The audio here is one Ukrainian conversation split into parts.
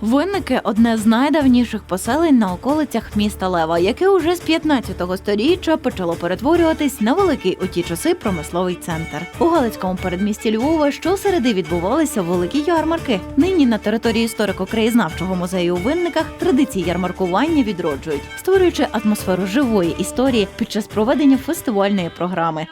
Винники одне з найдавніших поселень на околицях міста Лева, яке уже з 15-го сторіччя почало перетворюватись на великий у ті часи промисловий центр. У Галицькому передмісті Львова щосереди відбувалися великі ярмарки. Нині на території історико-краєзнавчого музею у винниках традиції ярмаркування відроджують, створюючи атмосферу живої історії під час проведення фестивальної програми.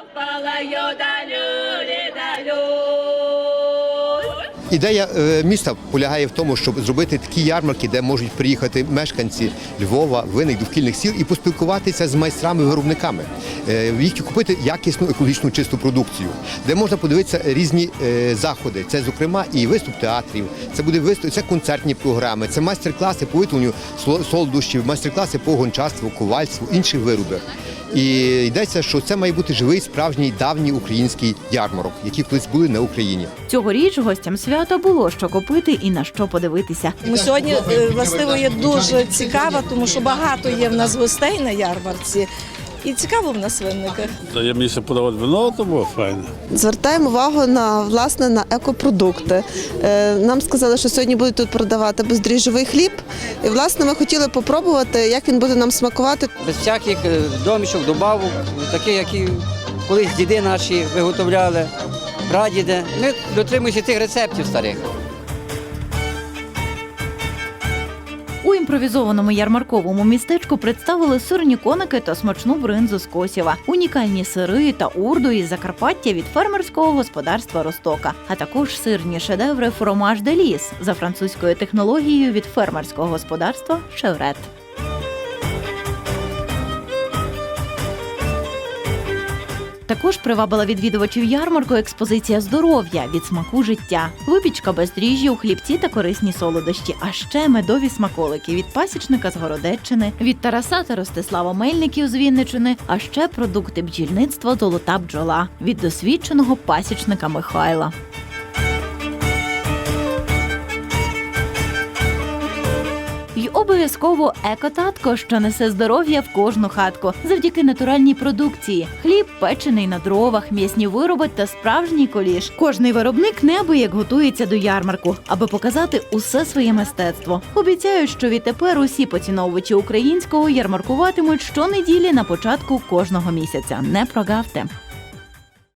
Ідея е, міста полягає в тому, щоб зробити такі ярмарки, де можуть приїхати мешканці Львова, винних довкільних сіл і поспілкуватися з майстрами-виробниками, е, їх купити якісну екологічну чисту продукцію, де можна подивитися різні е, заходи. Це, зокрема, і виступ театрів, це буде виступ, це концертні програми, це майстер-класи по сло- солодощів, майстер-класи по гончарству, ковальству, інших виробах. І йдеться, що це має бути живий справжній давній український ярмарок, які колись були на Україні. Цьогоріч гостям свята було що купити і на що подивитися. Ми сьогодні е, властиво є дуже цікаво, тому що багато є в нас гостей на ярмарці. І цікаво в нас винниках. Та є місце подавати вино, то було файно. Звертаємо увагу на власне на екопродукти. Е, Нам сказали, що сьогодні будуть тут продавати бездріжджовий хліб. І власне ми хотіли попробувати, як він буде нам смакувати. без всяких е, домішок, добавок, такі, які колись діди наші виготовляли, прадіди. Ми дотримуємося цих рецептів старих. У імпровізованому ярмарковому містечку представили сирні коники та смачну бринзу з Косєва, унікальні сири та урду із Закарпаття від фермерського господарства Ростока, а також сирні шедеври фромаж де ліс за французькою технологією від фермерського господарства Шеврет. Також привабила відвідувачів ярмарку експозиція здоров'я від смаку життя, випічка без дріжджів, хлібці та корисні солодощі, а ще медові смаколики від пасічника з Городеччини, від Тараса та Ростислава Мельників з Вінничини, а ще продукти бджільництва золота бджола від досвідченого пасічника Михайла. Обов'язково екотатко, що несе здоров'я в кожну хатку завдяки натуральній продукції: хліб, печений на дровах, м'ясні вироби та справжній коліш. Кожний виробник неабияк готується до ярмарку, аби показати усе своє мистецтво. Обіцяють, що відтепер усі поціновувачі українського ярмаркуватимуть щонеділі на початку кожного місяця. Не прогавте.